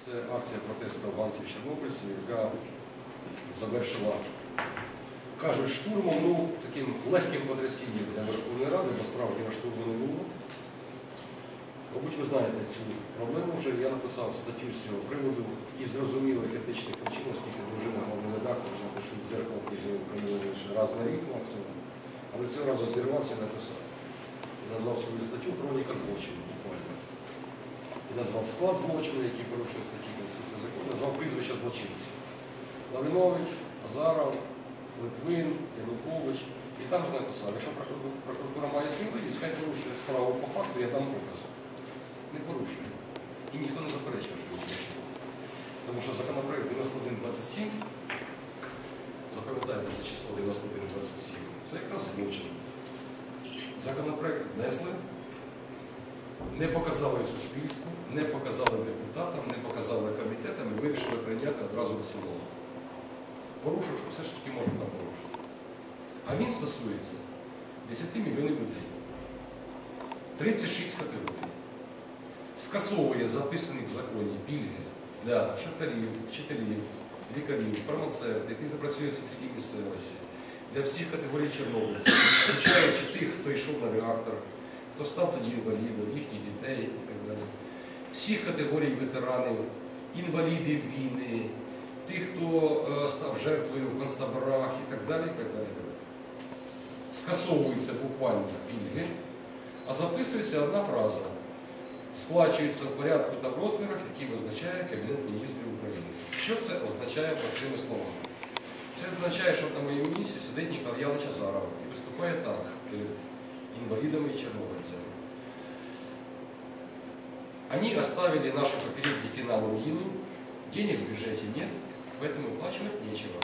Це акція протесту афганців чорнобильців, яка завершила, кажуть, штурмом, ну, таким легким потрясінням для Верховної Ради, бо на штурму не було. Мабуть, ви знаєте цю проблему вже. Я написав статтю з цього приводу і зрозумілих етичних причин, оскільки дружина головний редактор напишу дзеркало тижня України раз на рік максимум. Але цього разу зірвався і написав. Назвав свою статтю Хроніка злочину буквально. Назвав склад злочину, який порушує статті Конституції закону, назвав прізвища злочинців. Лавринович, Азаров, Литвин, Янукович. І там же написав, якщо прокуратура має сміливість, хай порушує справу по факту, я дам показ. Не порушує. І ніхто не заперечує, що він злочинець. Тому що законопроект 9127, запам'ятайте це число 9127, це якраз злочин. Законопроект внесли, не показали суспільству, не показали депутатам, не показали комітетам і вирішили прийняти одразу в цілому. Порушивши, все ж таки можна там порушити. А він стосується 10 мільйонів людей. 36 категорій. Скасовує записані в законі пільги для шахтарів, вчителів, лікарів, фармацевтів, тих, хто працює в сільській місцевості, для всіх категорій чорнобильців, включаючи тих, хто йшов на реактор, хто став тоді інвалідом, їхніх дітей і так далі. Всіх категорій ветеранів, інвалідів війни, тих, хто е, став жертвою в концтаборах і так далі. і так далі. Скасовуються буквально пільги, а записується одна фраза. Сплачується в порядку та в розмірах, які визначає Кабінет міністрів України. Що це означає простими словами? Це означає, що на моєму місці сидить Ніколай Ялич Азаров і виступає так перед інвалидами и чернобыльцами. Они оставили наши попередники на руину, денег в бюджете нет, поэтому оплачивать нечего.